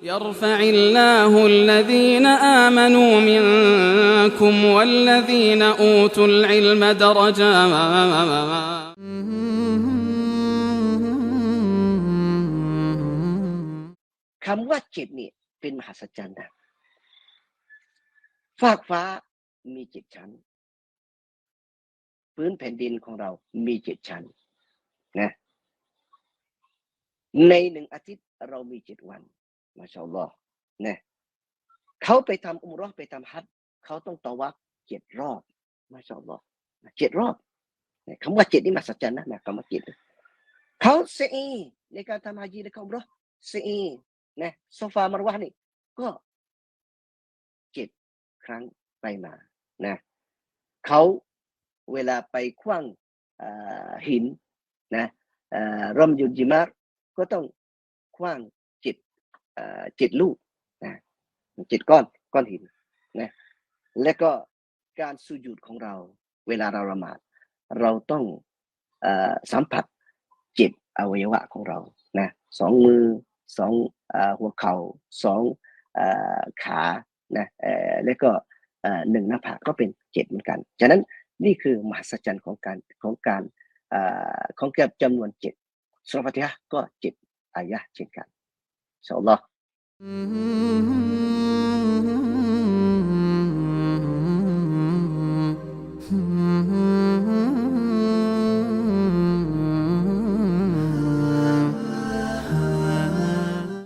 يرفع الله الذين آمنوا منكم والذين أوتوا العلم درجات คำว่าจิตนี่เป็นมหัศจรรย์นะฟากฟ้ามีเจ็ดชั้น พื้นแผ่นดินของเรามีเจ็ดชั้นนะ ในหนึ่งอาทิตย์เรามีเจ็ดวัน มาชาอัลลอฮ์นะเขาไปทำอุมราะห์ไปทำฮัจญ์เขาต้องตะวักเจ็ดรอบมาชาอัลลอฮ์เจ็ดรอบนะคำว่าเจ็ดนี่มหัศจนะนะคำว่าเจ็ดเขาเซอีในการทำฮาจีในเขาอุมเราะห์เซอีนะโซฟามารวะนี่ก็เจ็ดครั้งไปมานะเขาเวลาไปคว้างหินนะอ่มยุนจิมาร์ก็ต้องคว้าง จ็ดอ่าเจ็ดลูกนะเจ็ดก้อนก้อนหินนะและก็การสุญูดของเรา เวลาเราละหมาด เราต้องอสัมผัสจ็ดอวัยวะของเรานะสองมือสองอหัวเข่าสองอขานะแล้วก็หนึ่งหน้าผากก็เป็นเจ็ดเหมือนกัน ฉะนั้นนี่คือมหัศจรรย์ของการของการอของเกือบจำนวนเจ็ดสุรฟาติฮะก็เจ็ดอายะเช่นกันอินชาอัลลอฮ์ Mm-hmm.